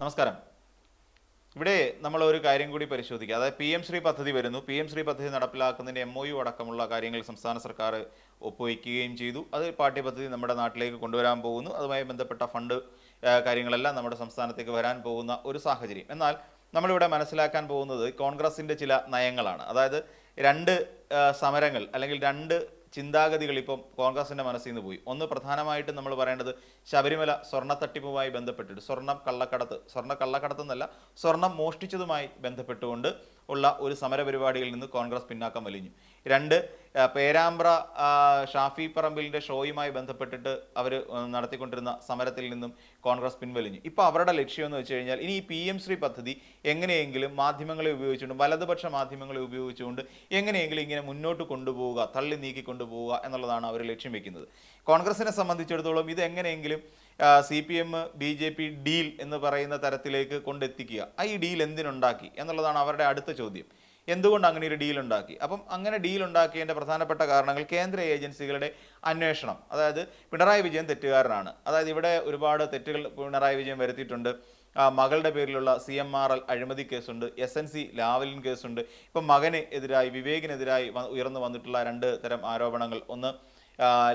നമസ്കാരം. ഇവിടെ നമ്മൾ ഒരു കാര്യം കൂടി പരിശോധിക്കുക അതായത് പി എം ശ്രീ പദ്ധതി വരുന്നു. പി എം ശ്രീ പദ്ധതി നടപ്പിലാക്കുന്നതിന്റെ എം ഒ യു അടക്കമുള്ള കാര്യങ്ങൾ സംസ്ഥാന സർക്കാർ ഒപ്പുവയ്ക്കുകയും ചെയ്തു. അത് പാഠ്യപദ്ധതി നമ്മുടെ നാട്ടിലേക്ക് കൊണ്ടുവരാൻ പോകുന്നു. അതുമായി ബന്ധപ്പെട്ട ഫണ്ട് കാര്യങ്ങളെല്ലാം നമ്മുടെ സംസ്ഥാനത്തേക്ക് വരാൻ പോകുന്ന ഒരു സാഹചര്യം. എന്നാൽ നമ്മളിവിടെ മനസ്സിലാക്കാൻ പോകുന്നത് കോൺഗ്രസിന്റെ ചില നയങ്ങളാണ്. അതായത് രണ്ട് സമരങ്ങൾ അല്ലെങ്കിൽ രണ്ട് ചിന്താഗതികൾ ഇപ്പം കോൺഗ്രസിന്റെ മനസ്സിൽ നിന്ന് പോയി. ഒന്ന് പ്രധാനമായിട്ടും നമ്മൾ പറയേണ്ടത് ശബരിമല സ്വർണ തട്ടിപ്പുമായി ബന്ധപ്പെട്ടിട്ട് സ്വർണം കള്ളക്കടത്ത് സ്വർണ കള്ളക്കടത്ത് എന്നല്ല സ്വർണം മോഷ്ടിച്ചതുമായി ബന്ധപ്പെട്ടുകൊണ്ട് ഉള്ള ഒരു സമരപരിപാടിയിൽ നിന്ന് കോൺഗ്രസ് പിന്നാക്കം വലിഞ്ഞു. രണ്ട് പേരാമ്പ്ര ഷാഫി പറമ്പിലിന്റെ ഷോയുമായി ബന്ധപ്പെട്ടിട്ട് അവർ നടത്തിക്കൊണ്ടിരുന്ന സമരത്തിൽ നിന്നും കോൺഗ്രസ് പിൻവലിഞ്ഞു. ഇപ്പോൾ അവരുടെ ലക്ഷ്യം എന്ന് വെച്ച് കഴിഞ്ഞാൽ ഇനി ഈ പി എം ശ്രീ പദ്ധതി എങ്ങനെയെങ്കിലും മാധ്യമങ്ങളെ ഉപയോഗിച്ചുകൊണ്ട് വലതുപക്ഷ മാധ്യമങ്ങളെ ഉപയോഗിച്ചുകൊണ്ട് എങ്ങനെയെങ്കിലും ഇങ്ങനെ മുന്നോട്ട് കൊണ്ടുപോവുക തള്ളി നീക്കി കൊണ്ടുപോവുക എന്നുള്ളതാണ് അവർ ലക്ഷ്യം വെക്കുന്നത്. കോൺഗ്രസിനെ സംബന്ധിച്ചിടത്തോളം ഇത് എങ്ങനെയെങ്കിലും C P M B J P deal എന്ന് പറയുന്ന തരത്തിലേക്ക് കൊണ്ടെത്തിക്കുക. ആ ഈ ഡീൽ എന്തിനുണ്ടാക്കി എന്നുള്ളതാണ് അവരുടെ അടുത്ത ചോദ്യം. എന്തുകൊണ്ട് അങ്ങനെ ഒരു ഡീൽ ഉണ്ടാക്കി? അപ്പം അങ്ങനെ ഡീൽ ഉണ്ടാക്കിയതിന്റെ പ്രധാനപ്പെട്ട കാരണങ്ങൾ കേന്ദ്ര ഏജൻസികളുടെ അന്വേഷണം. അതായത് പിണറായി വിജയൻ തെറ്റുകാരനാണ്. അതായത് ഇവിടെ ഒരുപാട് തെറ്റുകൾ പിണറായി വിജയൻ വരുത്തിയിട്ടുണ്ട്. മകളുടെ പേരിലുള്ള സി എം ആർ എൽ അഴിമതി കേസുണ്ട് എസ് എൻ സി ലാവലിൻ കേസുണ്ട്. ഇപ്പം മകന് എതിരായി വിവേകിനെതിരായി ഉയർന്നു വന്നിട്ടുള്ള രണ്ട് തരം ആരോപണങ്ങൾ. ഒന്ന്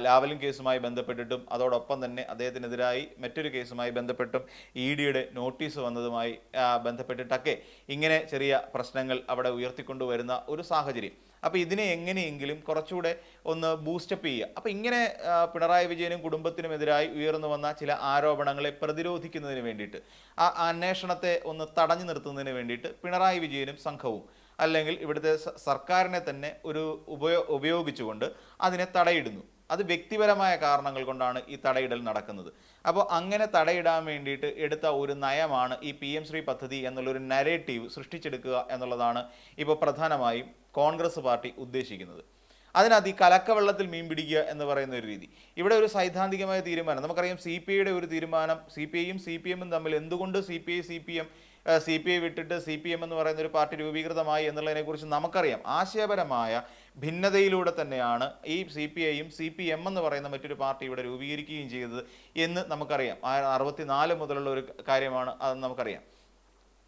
ലാവലിൻ കേസുമായി ബന്ധപ്പെട്ടിട്ടും അതോടൊപ്പം തന്നെ അദ്ദേഹത്തിനെതിരായി മറ്റൊരു കേസുമായി ബന്ധപ്പെട്ടും ഇ ഡിയുടെ നോട്ടീസ് വന്നതുമായി ബന്ധപ്പെട്ടിട്ടൊക്കെ ഇങ്ങനെ ചെറിയ പ്രശ്നങ്ങൾ അവിടെ ഉയർത്തിക്കൊണ്ടുവരുന്ന ഒരു സാഹചര്യം. അപ്പോൾ ഇതിനെ എങ്ങനെയെങ്കിലും കുറച്ചുകൂടെ ഒന്ന് ബൂസ്റ്റപ്പ് ചെയ്യുക. അപ്പോൾ ഇങ്ങനെ പിണറായി വിജയനും കുടുംബത്തിനുമെതിരായി ഉയർന്നു വന്ന ചില ആരോപണങ്ങളെ പ്രതിരോധിക്കുന്നതിന് വേണ്ടിയിട്ട് ആ അന്വേഷണത്തെ ഒന്ന് തടഞ്ഞു നിർത്തുന്നതിന് വേണ്ടിയിട്ട് പിണറായി വിജയനും സംഘവും അല്ലെങ്കിൽ ഇവിടുത്തെ സർക്കാരിനെ തന്നെ ഒരു ഉപയോ ഉപയോഗിച്ചുകൊണ്ട് അതിനെ തടയിടുന്നു. അത് വ്യക്തിപരമായ കാരണങ്ങൾ കൊണ്ടാണ് ഈ തടയിടൽ നടക്കുന്നത്. അപ്പോൾ അങ്ങനെ തടയിടാൻ വേണ്ടിയിട്ട് എടുത്ത ഒരു നയമാണ് ഈ പി എം ശ്രീ പദ്ധതി എന്നുള്ളൊരു നരേറ്റീവ് സൃഷ്ടിച്ചെടുക്കുക എന്നുള്ളതാണ് ഇപ്പോൾ പ്രധാനമായും കോൺഗ്രസ് പാർട്ടി ഉദ്ദേശിക്കുന്നത്. അതിനകത്ത് ഈ കലക്കവെള്ളത്തിൽ മീൻ പിടിക്കുക എന്ന് പറയുന്ന ഒരു രീതി. ഇവിടെ ഒരു സൈദ്ധാന്തികമായ തീരുമാനം. നമുക്കറിയാം സി പി ഐയുടെ ഒരു തീരുമാനം സി പി ഐയും സി പി എമ്മും തമ്മിൽ എന്തുകൊണ്ട് C P I C P M C P I വിട്ടിട്ട് സി പി എം എന്ന് പറയുന്ന ഒരു പാർട്ടി രൂപീകൃതമായി എന്നുള്ളതിനെക്കുറിച്ച് നമുക്കറിയാം. ആശയപരമായ ഭിന്നതയിലൂടെ തന്നെയാണ് ഈ സി പി ഐയും സി പി എം എന്ന് പറയുന്ന മറ്റൊരു പാർട്ടി ഇവിടെ രൂപീകരിക്കുകയും ചെയ്തത് എന്ന് നമുക്കറിയാം. അറുപത്തിനാല് മുതലുള്ള ഒരു കാര്യമാണ് അത് നമുക്കറിയാം.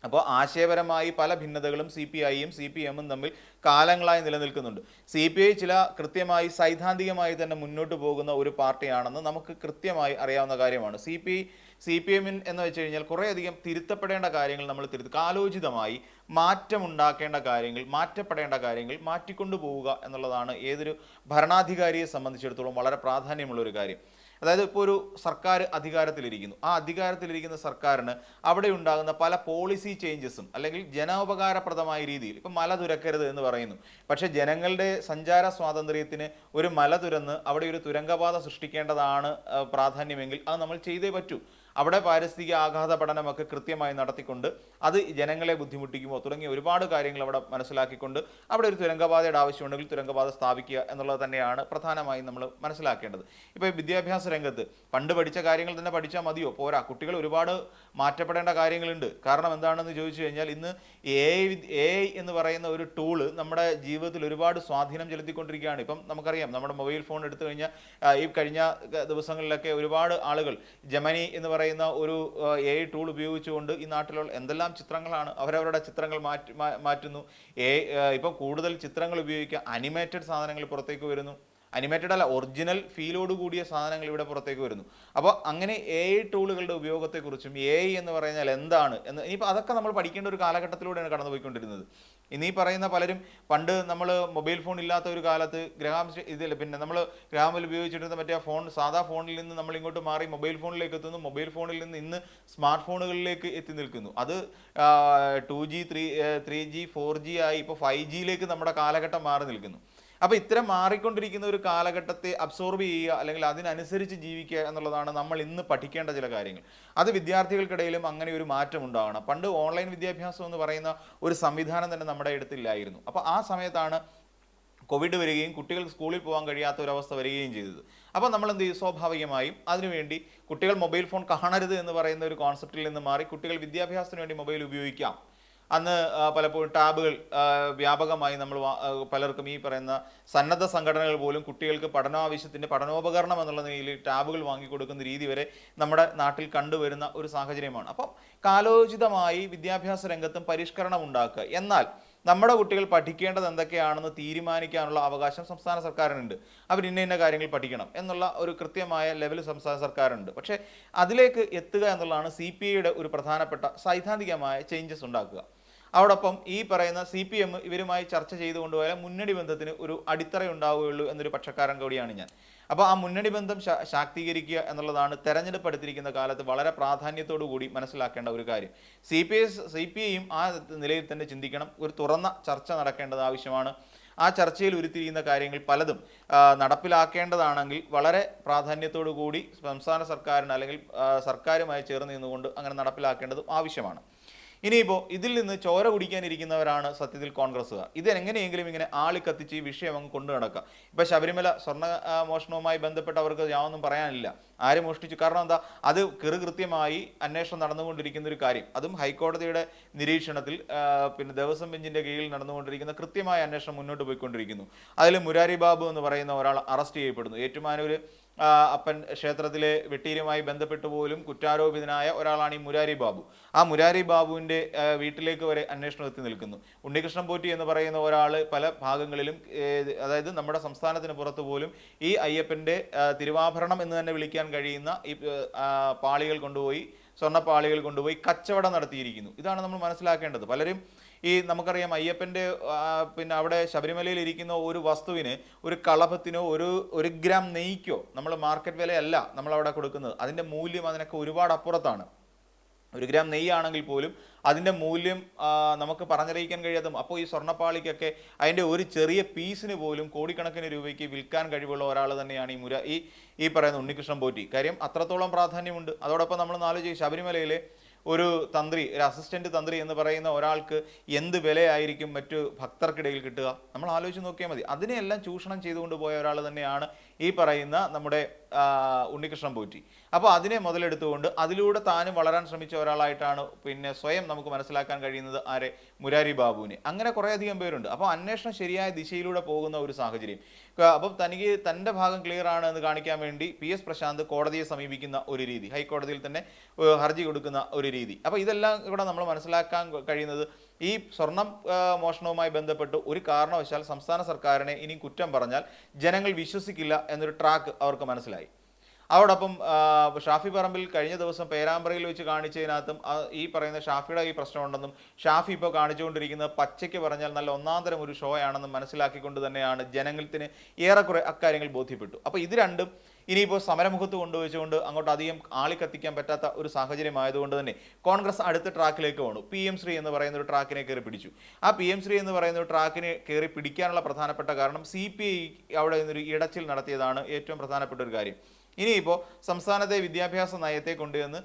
അപ്പോൾ ആശയപരമായി പല ഭിന്നതകളും സി പി ഐയും സി പി എമ്മും തമ്മിൽ കാലങ്ങളായി നിലനിൽക്കുന്നുണ്ട്. സി പി ഐ ചില കൃത്യമായി സൈദ്ധാന്തികമായി തന്നെ മുന്നോട്ട് പോകുന്ന ഒരു പാർട്ടിയാണെന്ന് നമുക്ക് കൃത്യമായി അറിയാവുന്ന കാര്യമാണ്. C P I C P എമ്മിൻ എന്ന് വെച്ച് കഴിഞ്ഞാൽ കുറേയധികം തിരുത്തപ്പെടേണ്ട കാര്യങ്ങൾ നമ്മൾ തിരുത്തുക കാലോചിതമായി മാറ്റമുണ്ടാക്കേണ്ട കാര്യങ്ങൾ മാറ്റപ്പെടേണ്ട കാര്യങ്ങൾ മാറ്റിക്കൊണ്ടു പോവുക എന്നുള്ളതാണ് ഏതൊരു ഭരണാധികാരിയെ സംബന്ധിച്ചിടത്തോളം വളരെ പ്രാധാന്യമുള്ള ഒരു കാര്യം. അതായത് ഇപ്പോൾ ഒരു സർക്കാർ അധികാരത്തിലിരിക്കുന്നു. ആ അധികാരത്തിലിരിക്കുന്ന സർക്കാരിന് അവിടെ ഉണ്ടാകുന്ന പല പോളിസി ചേഞ്ചസും അല്ലെങ്കിൽ ജനോപകാരപ്രദമായ രീതിയിൽ ഇപ്പം മല തുരക്കരുത് എന്ന് പറയുന്നു. പക്ഷേ ജനങ്ങളുടെ സഞ്ചാര സ്വാതന്ത്ര്യത്തിന് ഒരു മല തുരന്ന് അവിടെ ഒരു തുരങ്കപാത സൃഷ്ടിക്കേണ്ടതാണ് പ്രാധാന്യമെങ്കിൽ അത് നമ്മൾ ചെയ്തേ പറ്റൂ. അവിടെ പാരിസ്ഥിതിക ആഘാത പഠനമൊക്കെ കൃത്യമായി നടത്തിക്കൊണ്ട് അത് ജനങ്ങളെ ബുദ്ധിമുട്ടിക്കുമോ തുടങ്ങിയ ഒരുപാട് കാര്യങ്ങൾ അവിടെ മനസ്സിലാക്കിക്കൊണ്ട് അവിടെ ഒരു തുരങ്കപാതയുടെ ആവശ്യമുണ്ടെങ്കിൽ തുരങ്കപാത സ്ഥാപിക്കുക എന്നുള്ളത് തന്നെയാണ് പ്രധാനമായും നമ്മൾ മനസ്സിലാക്കേണ്ടത്. ഇപ്പോൾ വിദ്യാഭ്യാസ രംഗത്ത് പണ്ട് പഠിച്ച കാര്യങ്ങൾ തന്നെ പഠിച്ചാൽ മതിയോ? പോരാ കുട്ടികൾ ഒരുപാട് മാറ്റപ്പെടേണ്ട കാര്യങ്ങളുണ്ട്. കാരണം എന്താണെന്ന് ചോദിച്ചു കഴിഞ്ഞാൽ ഇന്ന് എ എ എന്ന് പറയുന്ന ഒരു ടൂൾ നമ്മുടെ ജീവിതത്തിൽ ഒരുപാട് സ്വാധീനം ചെലുത്തിക്കൊണ്ടിരിക്കുകയാണ്. ഇപ്പം നമുക്കറിയാം നമ്മുടെ മൊബൈൽ ഫോൺ എടുത്തു കഴിഞ്ഞാൽ ഈ കഴിഞ്ഞ ദിവസങ്ങളിലൊക്കെ ഒരുപാട് ആളുകൾ ജമനി എന്ന് പറയുന്ന ഒരു എ ഐ ടൂൾ ഉപയോഗിച്ചുകൊണ്ട് ഈ നാട്ടിലുള്ള എന്തെല്ലാം ചിത്രങ്ങളാണ് അവരവരുടെ ചിത്രങ്ങൾ മാറ്റി മാറ്റുന്നു. എ ഇപ്പം കൂടുതൽ ചിത്രങ്ങൾ ഉപയോഗിക്കുക അനിമേറ്റഡ് സാധനങ്ങൾ പുറത്തേക്ക് വരുന്നു. അനിമേറ്റഡ് അല്ല ഒറിജിനൽ ഫീലോട് കൂടിയ സാധനങ്ങൾ ഇവിടെ പുറത്തേക്ക് വരുന്നു. അപ്പോൾ അങ്ങനെ എ ഐ ടൂളുകളുടെ ഉപയോഗത്തെക്കുറിച്ചും എ ഐ എന്ന് പറഞ്ഞാൽ എന്താണ് എന്ന് ഇനിയിപ്പോൾ അതൊക്കെ നമ്മൾ പഠിക്കേണ്ട ഒരു കാലഘട്ടത്തിലൂടെയാണ് കടന്നുപോയിക്കൊണ്ടിരുന്നത്. ഇനി പറയുന്ന പലരും പണ്ട് നമ്മൾ മൊബൈൽ ഫോൺ ഇല്ലാത്ത ഒരു കാലത്ത് ഗ്രാം ഇതിൽ പിന്നെ നമ്മൾ ഗ്രാമിൽ ഉപയോഗിച്ചിരുന്ന മറ്റേ ഫോൺ സാധാ ഫോണിൽ നിന്ന് നമ്മൾ ഇങ്ങോട്ട് മാറി മൊബൈൽ ഫോണിലേക്ക് എത്തുന്നു. മൊബൈൽ ഫോണിൽ നിന്ന് ഇന്ന് സ്മാർട്ട് ഫോണുകളിലേക്ക് എത്തി നിൽക്കുന്നു. അത് two G three three G four G ആയി ഇപ്പോൾ ഫൈവ് ജിയിലേക്ക് നമ്മുടെ കാലഘട്ടം മാറി നിൽക്കുന്നു. അപ്പോൾ ഇത്തരം മാറിക്കൊണ്ടിരിക്കുന്ന ഒരു കാലഘട്ടത്തെ അബ്സോർബ് ചെയ്യുക അല്ലെങ്കിൽ അതിനനുസരിച്ച് ജീവിക്കുക എന്നുള്ളതാണ് നമ്മൾ ഇന്ന് പഠിക്കേണ്ട ചില കാര്യങ്ങൾ. അത് വിദ്യാർത്ഥികൾക്കിടയിലും അങ്ങനെ ഒരു മാറ്റം ഉണ്ടാകണം പണ്ട് ഓൺലൈൻ വിദ്യാഭ്യാസം എന്ന് പറയുന്ന ഒരു സംവിധാനം തന്നെ നമ്മുടെ അടുത്തില്ലായിരുന്നു. അപ്പോൾ ആ സമയത്താണ് കോവിഡ് വരികയും കുട്ടികൾ സ്കൂളിൽ പോകാൻ കഴിയാത്ത ഒരവസ്ഥ വരികയും ചെയ്തത്. അപ്പോൾ നമ്മൾ എന്ത് ചെയ്യും സ്വാഭാവികമായും അതിനുവേണ്ടി കുട്ടികൾ മൊബൈൽ ഫോൺ കാണരുത് എന്ന് പറയുന്ന ഒരു കോൺസെപ്റ്റിൽ നിന്ന് മാറി കുട്ടികൾ വിദ്യാഭ്യാസത്തിന് വേണ്ടി മൊബൈൽ ഉപയോഗിക്കാം. അന്ന് പലപ്പോഴും ടാബുകൾ വ്യാപകമായി നമ്മൾ പലർക്കും ഈ പറയുന്ന സന്നദ്ധ സംഘടനകൾ പോലും കുട്ടികൾക്ക് പഠനാവശ്യത്തിന്റെ പഠനോപകരണം എന്നുള്ള നിലയിൽ ടാബുകൾ വാങ്ങിക്കൊടുക്കുന്ന രീതി വരെ നമ്മുടെ നാട്ടിൽ കണ്ടുവരുന്ന ഒരു സാഹചര്യമാണ്. അപ്പം കാലോചിതമായി വിദ്യാഭ്യാസ രംഗത്തും പരിഷ്കരണം ഉണ്ടാക്കുക. എന്നാൽ നമ്മുടെ കുട്ടികൾ പഠിക്കേണ്ടത് എന്തൊക്കെയാണെന്ന് തീരുമാനിക്കാനുള്ള അവകാശം സംസ്ഥാന സർക്കാരിനുണ്ട്. അവർ ഇന്ന ഇന്ന കാര്യങ്ങൾ പഠിക്കണം എന്നുള്ള ഒരു കൃത്യമായ ലെവൽ സംസ്ഥാന സർക്കാരുണ്ട്. പക്ഷേ അതിലേക്ക് എത്തുക എന്നുള്ളതാണ് സി ഒരു പ്രധാനപ്പെട്ട സൈദ്ധാന്തികമായ ചേഞ്ചസ് ഉണ്ടാക്കുക. അതോടൊപ്പം ഈ പറയുന്ന സി പി എം ഇവരുമായി ചർച്ച ചെയ്തുകൊണ്ടുപോയാൽ മുന്നണി ബന്ധത്തിന് ഒരു അടിത്തറ ഉണ്ടാവുകയുള്ളൂ എന്നൊരു പക്ഷക്കാരൻ കൂടിയാണ് ഞാൻ. അപ്പോൾ ആ മുന്നണി ബന്ധം ശാക്തീകരിക്കുക എന്നുള്ളതാണ് തെരഞ്ഞെടുപ്പ് എടുത്തിരിക്കുന്ന കാലത്ത് വളരെ പ്രാധാന്യത്തോടു കൂടി മനസ്സിലാക്കേണ്ട ഒരു കാര്യം. C P S C P ഐയും ആ നിലയിൽ തന്നെ ചിന്തിക്കണം. ഒരു തുറന്ന ചർച്ച നടക്കേണ്ടത് ആവശ്യമാണ്. ആ ചർച്ചയിൽ ഉരുത്തിരിയുന്ന കാര്യങ്ങൾ പലതും നടപ്പിലാക്കേണ്ടതാണെങ്കിൽ വളരെ പ്രാധാന്യത്തോടു കൂടി സംസ്ഥാന സർക്കാരിന് അല്ലെങ്കിൽ സർക്കാരുമായി ചേർന്ന് നിന്നുകൊണ്ട് അങ്ങനെ നടപ്പിലാക്കേണ്ടതും ആവശ്യമാണ്. ഇനിയിപ്പോൾ ഇതിൽ നിന്ന് ചോര കുടിക്കാനിരിക്കുന്നവരാണ് സത്യത്തിൽ കോൺഗ്രസ്സുകാർ. ഇത് എങ്ങനെയെങ്കിലും ഇങ്ങനെ ആളി കത്തിച്ച് ഈ വിഷയം അങ്ങ് കൊണ്ടു നടക്കുക ഇപ്പം ശബരിമല സ്വർണ മോഷണവുമായി ബന്ധപ്പെട്ട് അവർക്ക് യാതൊന്നും പറയാനില്ല. ആര് മോഷ്ടിച്ചു? കാരണം എന്താ? അത് കൃത്യമായി അന്വേഷണം നടന്നുകൊണ്ടിരിക്കുന്ന ഒരു കാര്യം. അതും ഹൈക്കോടതിയുടെ നിരീക്ഷണത്തിൽ പിന്നെ ദേവസ്വം ബെഞ്ചിന്റെ കീഴിൽ നടന്നുകൊണ്ടിരിക്കുന്ന കൃത്യമായ അന്വേഷണം മുന്നോട്ട് പോയിക്കൊണ്ടിരിക്കുന്നു. അതിൽ മുരാരി ബാബു എന്ന് പറയുന്ന ഒരാൾ അറസ്റ്റ് ചെയ്യപ്പെടുന്നു. ഏറ്റുമാനൂർ അപ്പൻ ക്ഷേത്രത്തിലെ വെട്ടീരുമായി ബന്ധപ്പെട്ട് പോലും കുറ്റാരോപിതനായ ഒരാളാണ് ഈ മുരാരി ബാബു. ആ മുരാരി ബാബുവിന്റെ വീട്ടിലേക്ക് വരെ അന്വേഷണം എത്തി നിൽക്കുന്നു. ഉണ്ണികൃഷ്ണൻ പോറ്റി എന്ന് പറയുന്ന ഒരാൾ പല ഭാഗങ്ങളിലും അതായത് നമ്മുടെ സംസ്ഥാനത്തിന് പുറത്ത് പോലും ഈ അയ്യപ്പന്റെ തിരുവാഭരണം എന്ന് തന്നെ വിളിക്കാൻ കഴിയുന്ന ഈ പാളികൾ കൊണ്ടുപോയി സ്വർണപ്പാളികൾ കൊണ്ടുപോയി കച്ചവടം നടത്തിയിരിക്കുന്നു. ഇതാണ് നമ്മൾ മനസ്സിലാക്കേണ്ടത്. പലരും ഈ നമുക്കറിയാം അയ്യപ്പന്റെ പിന്നെ അവിടെ ശബരിമലയിൽ ഇരിക്കുന്ന ഒരു വസ്തുവിന് ഒരു കളഭത്തിനോ ഒരു ഒരു ഗ്രാം നെയ്ക്കോ നമ്മൾ മാർക്കറ്റ് വിലയല്ല നമ്മൾ അവിടെ കൊടുക്കുന്നത്. അതിന്റെ മൂല്യം അതിനൊക്കെ ഒരുപാട് അപ്പുറത്താണ്. ഒരു ഗ്രാം നെയ്യാണെങ്കിൽ പോലും അതിന്റെ മൂല്യം നമുക്ക് പറഞ്ഞറിയിക്കാൻ കഴിയാതും അപ്പോൾ ഈ സ്വർണപ്പാളിക്കൊക്കെ അതിന്റെ ഒരു ചെറിയ പീസിന് പോലും കോടിക്കണക്കിന് രൂപയ്ക്ക് വിൽക്കാൻ കഴിവുള്ള ഒരാൾ തന്നെയാണ് ഈ മുര ഈ ഈ പറയുന്ന ഉണ്ണികൃഷ്ണൻ പോറ്റി. കാര്യം അത്രത്തോളം പ്രാധാന്യമുണ്ട്. അതോടൊപ്പം നമ്മൾ ആലോചിക്കും ശബരിമലയിലെ ഒരു തന്ത്രി ഒരു അസിസ്റ്റന്റ് തന്ത്രി എന്ന് പറയുന്ന ഒരാൾക്ക് എന്ത് വിലയായിരിക്കും മറ്റു ഭക്തർക്കിടയിൽ കിട്ടുക? നമ്മൾ ആലോചിച്ച് നോക്കിയാൽ മതി. അതിനെയെല്ലാം ചൂഷണം ചെയ്തുകൊണ്ട് പോയ ഒരാൾ തന്നെയാണ് ഈ പറയുന്ന നമ്മുടെ ഉണ്ണികൃഷ്ണൻ പോറ്റി. അപ്പോൾ അതിനെ മുതലെടുത്തുകൊണ്ട് അതിലൂടെ താനും വളരാൻ ശ്രമിച്ച ഒരാളായിട്ടാണ് പിന്നെ സ്വയം നമുക്ക് മനസ്സിലാക്കാൻ കഴിയുന്നത് ആരെ? മുരാരി ബാബുവിനെ. അങ്ങനെ കുറേയധികം പേരുണ്ട്. അപ്പോൾ അന്വേഷണം ശരിയായ ദിശയിലൂടെ പോകുന്ന ഒരു സാഹചര്യം. അപ്പം തനിക്ക് തന്റെ ഭാഗം ക്ലിയർ ആണ് എന്ന് കാണിക്കാൻ വേണ്ടി പി എസ് പ്രശാന്ത് കോടതിയെ സമീപിക്കുന്ന ഒരു രീതി. ഹൈക്കോടതിയിൽ തന്നെ ഹർജി കൊടുക്കുന്ന ഒരു രീതി. അപ്പോൾ ഇതെല്ലാം ഇവിടെ നമ്മൾ മനസ്സിലാക്കാൻ കഴിയുന്നത് ഈ സ്വർണം മോഷണവുമായി ബന്ധപ്പെട്ട് ഒരു കാരണവശാൽ സംസ്ഥാന സർക്കാരിനെ ഇനി കുറ്റം പറഞ്ഞാൽ ജനങ്ങൾ വിശ്വസിക്കില്ല എന്നൊരു ട്രാക്ക് അവർക്ക് മനസ്സിലായി. അതോടൊപ്പം ഷാഫി പറമ്പിൽ കഴിഞ്ഞ ദിവസം പേരാമ്പ്രയിൽ വെച്ച് കാണിച്ചതിനകത്തും ഈ പറയുന്ന ഷാഫിയുടെ ഈ പ്രശ്നമുണ്ടെന്നും ഷാഫി ഇപ്പോൾ കാണിച്ചുകൊണ്ടിരിക്കുന്നത് പച്ചയ്ക്ക് പറഞ്ഞാൽ നല്ല ഒന്നാന്തരം ഒരു ഷോ ആണെന്നും മനസ്സിലാക്കിക്കൊണ്ട് തന്നെയാണ് ജനങ്ങൾക്ക് ഏറെക്കുറെ അക്കാര്യങ്ങൾ ബോധ്യപ്പെട്ടു. അപ്പോൾ ഇത് രണ്ടും ഇനിയിപ്പോൾ സമരമുഖത്ത് കൊണ്ടുവച്ചുകൊണ്ട് അങ്ങോട്ട് അധികം ആളി കത്തിക്കാൻ പറ്റാത്ത ഒരു സാഹചര്യം ആയതുകൊണ്ട് തന്നെ കോൺഗ്രസ് അടുത്ത ട്രാക്കിലേക്ക് പോണു. പി എം ശ്രീ എന്ന് പറയുന്ന ഒരു ട്രാക്കിനെ കയറി പിടിച്ചു. ആ പി എം ശ്രീ എന്ന് പറയുന്ന ഒരു ട്രാക്കിനെ കയറി പിടിക്കാനുള്ള പ്രധാനപ്പെട്ട കാരണം സി പി ഐ അവിടെ നിന്നൊരു ഇടച്ചിൽ നടത്തിയതാണ് ഏറ്റവും പ്രധാനപ്പെട്ട ഒരു കാര്യം. ഇനിയിപ്പോൾ സംസ്ഥാനത്തെ വിദ്യാഭ്യാസ നയത്തെ കൊണ്ടുവന്ന്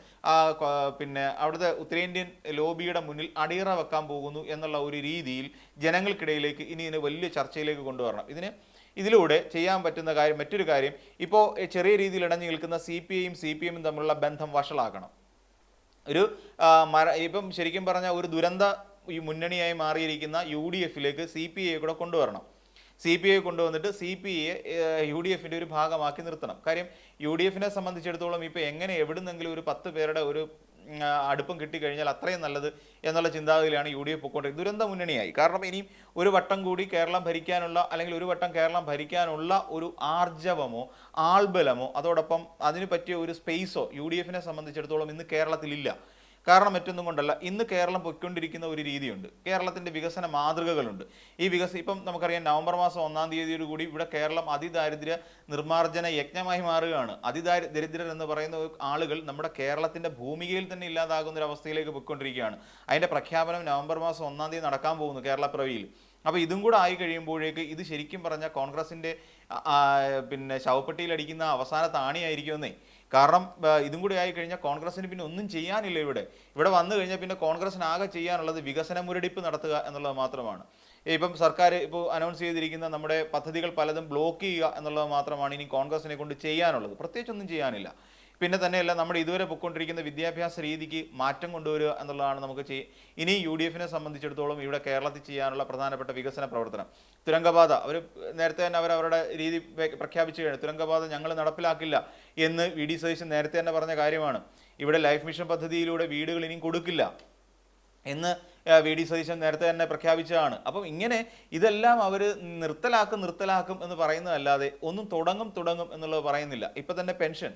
പിന്നെ അവിടുത്തെ ഉത്തരേന്ത്യൻ ലോബിയുടെ മുന്നിൽ അടിയറ വെക്കാൻ പോകുന്നു എന്നുള്ള ഒരു രീതിയിൽ ജനങ്ങൾക്കിടയിലേക്ക് ഇനി ഇതിനെ വലിയ ചർച്ചയിലേക്ക് കൊണ്ടുവരണം. ഇതിന് ഇതിലൂടെ ചെയ്യാൻ പറ്റുന്ന കാര്യം മറ്റൊരു കാര്യം ഇപ്പോൾ ചെറിയ രീതിയിൽ ഇടഞ്ഞു നിൽക്കുന്ന സി പി ഐയും സി പി എമ്മും തമ്മിലുള്ള ബന്ധം വഷളാക്കണം ഒരു മര ഇപ്പം ശരിക്കും പറഞ്ഞാൽ ഒരു ദുരന്ത ഈ മുന്നണിയായി മാറിയിരിക്കുന്ന യു ഡി എഫിലേക്ക് സി പി ഐ കൂടെ കൊണ്ടുവരണം. സി പി ഐ കൊണ്ടുവന്നിട്ട് സി പി ഐയെ യു ഡി എഫിന്റെ ഒരു ഭാഗമാക്കി നിർത്തണം. കാര്യം യു ഡി എഫിനെ സംബന്ധിച്ചിടത്തോളം ഇപ്പോൾ എങ്ങനെ എവിടുന്നെങ്കിലും ഒരു പത്ത് പേരുടെ ഒരു അടുപ്പം കിട്ടിക്കഴിഞ്ഞാൽ അത്രയും നല്ലത് എന്നുള്ള ചിന്താഗതിയിലാണ് യു ഡി എഫ് പൊക്കോണ്ടിരിക്കുന്നത്. ദുരന്ത മുന്നണിയായി. കാരണം ഇനിയും ഒരു വട്ടം കൂടി കേരളം ഭരിക്കാനുള്ള അല്ലെങ്കിൽ ഒരു വട്ടം കേരളം ഭരിക്കാനുള്ള ഒരു ആർജവമോ ആൾബലമോ അതോടൊപ്പം അതിന് പറ്റിയ ഒരു സ്പേസോ യു ഡി എഫിനെ സംബന്ധിച്ചിടത്തോളം ഇന്ന് കേരളത്തിലില്ല. കാരണം മറ്റൊന്നും കൊണ്ടല്ല. ഇന്ന് കേരളം പൊയ്ക്കൊണ്ടിരിക്കുന്ന ഒരു രീതിയുണ്ട്. കേരളത്തിന്റെ വികസന മാതൃകകളുണ്ട്. ഈ വികസ ഇപ്പം നമുക്കറിയാം നവംബർ മാസം ഒന്നാം തീയതിയോടുകൂടി ഇവിടെ കേരളം അതിദാരിദ്ര്യ നിർമ്മാർജന യജ്ഞമായി മാറുകയാണ്. അതിദാരി ദരിദ്രർ എന്ന് പറയുന്ന ആളുകൾ നമ്മുടെ കേരളത്തിന്റെ ഭൂമികയിൽ തന്നെ ഇല്ലാതാകുന്ന ഒരു അവസ്ഥയിലേക്ക് പൊയ്ക്കൊണ്ടിരിക്കുകയാണ്. അതിന്റെ പ്രഖ്യാപനം നവംബർ മാസം ഒന്നാം തീയതി നടക്കാൻ പോകുന്നു കേരള പ്രവിയിൽ അപ്പോൾ ഇതും കൂടെ ആയി കഴിയുമ്പോഴേക്ക് ഇത് ശരിക്കും പറഞ്ഞാൽ ആ, പിന്നെ ശവപ്പെട്ടിയിലടിക്കുന്ന അവസാന താണിയായിരിക്കുമെന്നേ. കാരണം ഇതും കൂടി ആയി കഴിഞ്ഞാൽ കോൺഗ്രസിന് പിന്നെ ഒന്നും ചെയ്യാനില്ല ഇവിടെ. ഇവിടെ വന്നു കഴിഞ്ഞാൽ പിന്നെ കോൺഗ്രസിന് ആകെ ചെയ്യാനുള്ളത് വികസന മുരടിപ്പ് നടത്തുക എന്നുള്ളത് മാത്രമാണ്. ഇപ്പം സർക്കാർ ഇപ്പോൾ അനൗൺസ് ചെയ്തിരിക്കുന്ന നമ്മുടെ പദ്ധതികൾ പലതും ബ്ലോക്ക് ചെയ്യുക എന്നുള്ളത് മാത്രമാണ് ഇനി കോൺഗ്രസിനെ കൊണ്ട് ചെയ്യാനുള്ളത്. പ്രത്യേകിച്ചൊന്നും ചെയ്യാനില്ല. പിന്നെ തന്നെയല്ല നമ്മൾ ഇതുവരെ പൊയ്ക്കൊണ്ടിരിക്കുന്ന വിദ്യാഭ്യാസ രീതിക്ക് മാറ്റം കൊണ്ടുവരിക എന്നുള്ളതാണ് നമുക്ക് ചെയ് ഇനി യു ഡി എഫിനെ സംബന്ധിച്ചിടത്തോളം ഇവിടെ കേരളത്തിൽ ചെയ്യാനുള്ള പ്രധാനപ്പെട്ട വികസന പ്രവർത്തനം. തുരങ്കപാത അവർ നേരത്തെ തന്നെ അവർ അവരുടെ രീതി പ്രഖ്യാപിച്ചു കഴിഞ്ഞു. തുരങ്കപാത ഞങ്ങൾ നടപ്പിലാക്കില്ല എന്ന് വി ഡി സതീശൻ നേരത്തെ തന്നെ പറഞ്ഞ കാര്യമാണ്. ഇവിടെ ലൈഫ് മിഷൻ പദ്ധതിയിലൂടെ വീടുകൾ ഇനിയും കൊടുക്കില്ല എന്ന് വി ഡി സതീശൻ നേരത്തെ തന്നെ പ്രഖ്യാപിച്ചതാണ്. അപ്പം ഇങ്ങനെ ഇതെല്ലാം അവർ നിർത്തലാക്കും നിർത്തലാക്കും എന്ന് പറയുന്നതല്ലാതെ ഒന്നും തുടങ്ങും തുടങ്ങും എന്നുള്ളത് പറയുന്നില്ല. ഇപ്പം തന്നെ പെൻഷൻ.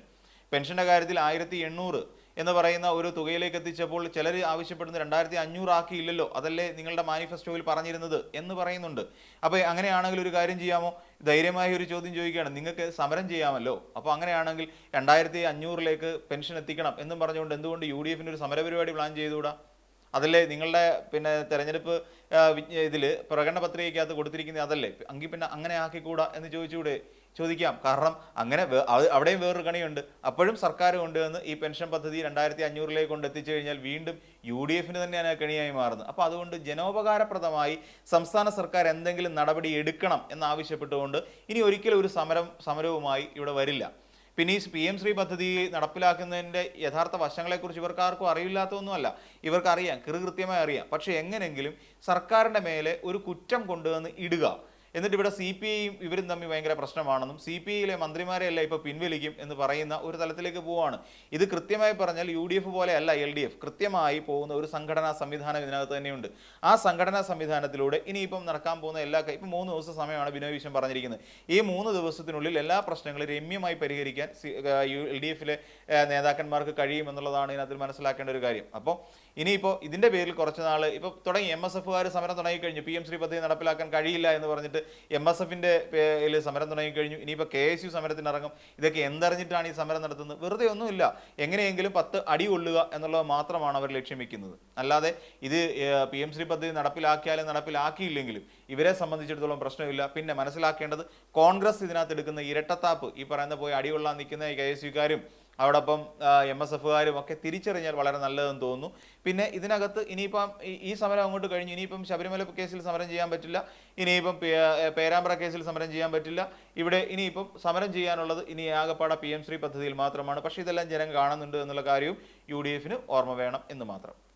പെൻഷന്റെ കാര്യത്തിൽ ആയിരത്തി എണ്ണൂറ് എന്ന് പറയുന്ന ഒരു തുകയിലേക്ക് എത്തിച്ചപ്പോൾ ചിലർ ആവശ്യപ്പെടുന്ന രണ്ടായിരത്തി അഞ്ഞൂറ് ആക്കിയില്ലല്ലോ അതല്ലേ നിങ്ങളുടെ മാനിഫെസ്റ്റോയിൽ പറഞ്ഞിരുന്നത് എന്ന് പറയുന്നുണ്ട്. അപ്പോൾ അങ്ങനെയാണെങ്കിൽ ഒരു കാര്യം ചെയ്യാമോ? ധൈര്യമായ ഒരു ചോദ്യം ചോദിക്കുകയാണ്. നിങ്ങൾക്ക് സമരം ചെയ്യാമല്ലോ. അപ്പോൾ അങ്ങനെയാണെങ്കിൽ രണ്ടായിരത്തി അഞ്ഞൂറിലേക്ക് പെൻഷൻ എത്തിക്കണം എന്നും പറഞ്ഞുകൊണ്ട് എന്തുകൊണ്ട് യു ഡി എഫിന്റെ ഒരു സമരപരിപാടി പ്ലാൻ ചെയ്തുകൂടാ? അതല്ലേ നിങ്ങളുടെ പിന്നെ തെരഞ്ഞെടുപ്പ് ഇതിൽ പ്രകടന പത്രികയ്ക്കകത്ത് കൊടുത്തിരിക്കുന്നത് അതല്ലേ? എങ്കിൽ പിന്നെ അങ്ങനെ ആക്കിക്കൂടാ എന്ന് ചോദിച്ചുകൂടെ? ചോദിക്കാം. കാരണം അങ്ങനെ അവിടെയും വേറൊരു കണിയുണ്ട്. അപ്പോഴും സർക്കാർ കൊണ്ടുവന്ന് ഈ പെൻഷൻ പദ്ധതി രണ്ടായിരത്തി അഞ്ഞൂറിലേക്ക് കൊണ്ട് എത്തിച്ചു കഴിഞ്ഞാൽ വീണ്ടും യു ഡി എഫിന് തന്നെയാണ് കണിയായി മാറുന്നത് അപ്പോൾ അതുകൊണ്ട് ജനോപകാരപ്രദമായി സംസ്ഥാന സർക്കാർ എന്തെങ്കിലും നടപടി എടുക്കണം എന്നാവശ്യപ്പെട്ടുകൊണ്ട് ഇനി ഒരിക്കലും ഒരു സമരം സമരവുമായി ഇവിടെ വരില്ല. പിന്നെ ഈ പി എം ശ്രീ പദ്ധതി നടപ്പിലാക്കുന്നതിന്റെ യഥാർത്ഥ വശങ്ങളെക്കുറിച്ച് ഇവർക്ക് ആർക്കും അറിയില്ലാത്തതൊന്നുമല്ല ഇവർക്ക് അറിയാം കൃത്യമായി അറിയാം. പക്ഷേ എങ്ങനെങ്കിലും സർക്കാരിന്റെ മേലെ ഒരു കുറ്റം കൊണ്ടുവന്ന് ഇടുക. എന്നിട്ട് ഇവിടെ സി പി ഐയും ഇവരും തമ്മിൽ ഭയങ്കര പ്രശ്നമാണെന്നും സി പി ഐയിലെ മന്ത്രിമാരെയല്ല ഇപ്പോൾ പിൻവലിക്കും എന്ന് പറയുന്ന ഒരു തലത്തിലേക്ക് പോവാണ്. ഇത് കൃത്യമായി പറഞ്ഞാൽ യു ഡി എഫ് പോലെ അല്ല എൽ ഡി എഫ്. കൃത്യമായി പോകുന്ന ഒരു സംഘടനാ സംവിധാനം ഇതിനകത്ത് തന്നെയുണ്ട്. ആ സംഘടനാ സംവിധാനത്തിലൂടെ ഇനിയിപ്പം നടക്കാൻ പോകുന്ന എല്ലാ ഇപ്പം മൂന്ന് ദിവസം സമയമാണ് ബിനോയ് വിശ്വം പറഞ്ഞിരിക്കുന്നത്. ഈ മൂന്ന് ദിവസത്തിനുള്ളിൽ എല്ലാ പ്രശ്നങ്ങളും രമ്യമായി പരിഹരിക്കാൻ എൽ ഡി എഫിലെ നേതാക്കന്മാർക്ക് കഴിയുമെന്നുള്ളതാണ് ഇതിനകത്ത് മനസ്സിലാക്കേണ്ട ഒരു കാര്യം. അപ്പോൾ ഇനിയിപ്പോൾ ഇതിന്റെ പേരിൽ കുറച്ച് നാൾ ഇപ്പോൾ തുടങ്ങി എം എസ് എഫുകാർ സമരം തുടങ്ങിക്കഴിഞ്ഞു. പി എം ശ്രീ പദ്ധതി നടപ്പിലാക്കാൻ കഴിയില്ല എന്ന് പറഞ്ഞിട്ട് എം എസ് എഫിന്റെ പേരിൽ സമരം തുടങ്ങിക്കഴിഞ്ഞു. ഇനിയിപ്പോൾ കെ എസ് യു സമരത്തിന് ഇറങ്ങും ഇതൊക്കെ എന്തറിഞ്ഞിട്ടാണ് ഈ സമരം നടത്തുന്നത്? വെറുതെ ഒന്നുമില്ല. എങ്ങനെയെങ്കിലും പത്ത് അടി കൊള്ളുക എന്നുള്ളത് മാത്രമാണ് അവർ ലക്ഷ്യം വെക്കുന്നത്. അല്ലാതെ ഇത് പി എം ശ്രീ പദ്ധതി നടപ്പിലാക്കിയാലും നടപ്പിലാക്കിയില്ലെങ്കിലും ഇവരെ സംബന്ധിച്ചിടത്തോളം പ്രശ്നമില്ല. പിന്നെ മനസ്സിലാക്കേണ്ടത് കോൺഗ്രസ് ഇതിനകത്ത് എടുക്കുന്ന ഇരട്ടത്താപ്പ്. ഈ പറയുന്ന പോയി അടികൊള്ളാൻ നിൽക്കുന്ന കെ എസ് യുക്കാരും അവിടൊപ്പം എം എസ് എഫുകാരും ഒക്കെ തിരിച്ചറിഞ്ഞാൽ വളരെ നല്ലതെന്ന് തോന്നുന്നു. പിന്നെ ഇതിനകത്ത് ഇനിയിപ്പം ഈ- സമരം അങ്ങോട്ട് കഴിഞ്ഞു. ഇനിയിപ്പം ശബരിമല കേസിൽ സമരം ചെയ്യാൻ പറ്റില്ല. ഇനിയിപ്പം പേരാമ്പ്ര കേസിൽ സമരം ചെയ്യാൻ പറ്റില്ല. ഇവിടെ ഇനിയിപ്പം സമരം ചെയ്യാനുള്ളത് ഇനി ആകപ്പാട പി എം ശ്രീ പദ്ധതിയിൽ മാത്രമാണ്. പക്ഷേ ഇതെല്ലാം ജനം കാണുന്നുണ്ട് എന്നുള്ള കാര്യവും യു ഡി എഫിന് ഓർമ്മ വേണം എന്ന് മാത്രം.